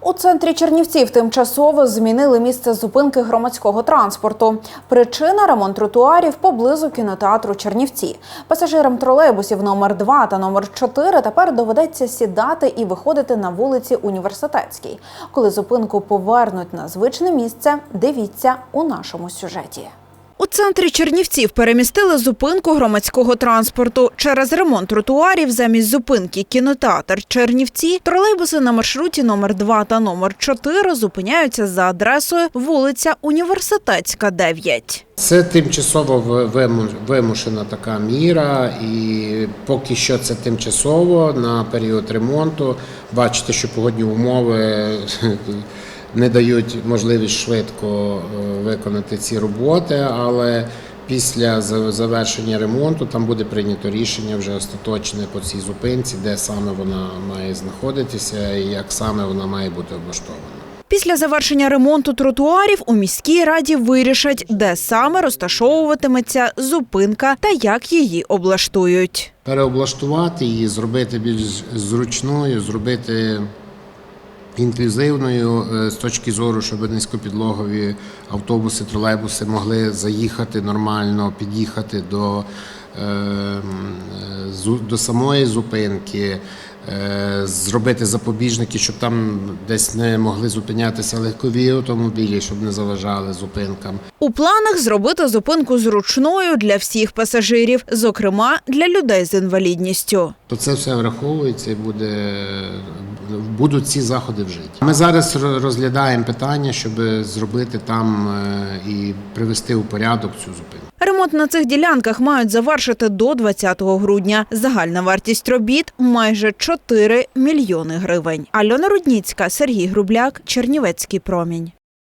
У центрі Чернівців тимчасово змінили місце зупинки громадського транспорту. Причина ремонт тротуарів поблизу кінотеатру Чернівці. Пасажирам тролейбусів номер 2 та номер 4 тепер доведеться сідати і виходити на вулиці Університетській. Коли зупинку повернуть на звичне місце, дивіться у нашому сюжеті. У центрі Чернівців перемістили зупинку громадського транспорту. Через ремонт тротуарів замість зупинки кінотеатр Чернівці тролейбуси на маршруті номер 2 та номер 4 зупиняються за адресою вулиця Університетська, 9. Це тимчасово вимушена така міра, і поки що це тимчасово на період ремонту. Бачите, що погодні умови не дають можливість швидко е, виконати ці роботи, але після завершення ремонту там буде прийнято рішення вже остаточне по цій зупинці, де саме вона має знаходитися і як саме вона має бути облаштована. Після завершення ремонту тротуарів у міській раді вирішать, де саме розташовуватиметься зупинка та як її облаштують. переоблаштувати її, зробити більш зручною, зробити інклюзивною е, з точки зору, щоб низькопідлогові автобуси, тролейбуси могли заїхати нормально, під'їхати до, е, е, до самої зупинки. Зробити запобіжники, щоб там десь не могли зупинятися легкові автомобілі, щоб не заважали зупинкам. У планах зробити зупинку зручною для всіх пасажирів, зокрема для людей з інвалідністю. То це все враховується і буде, будуть ці заходи вжиті. Ми зараз розглядаємо питання, щоб зробити там е, і привести у порядок цю зупинку. Ремонт на цих ділянках мають завершити до 20 грудня. Загальна вартість робіт майже 4 мільйони гривень. Альона Рудніцька, Сергій Грубляк, Чернівецький промінь.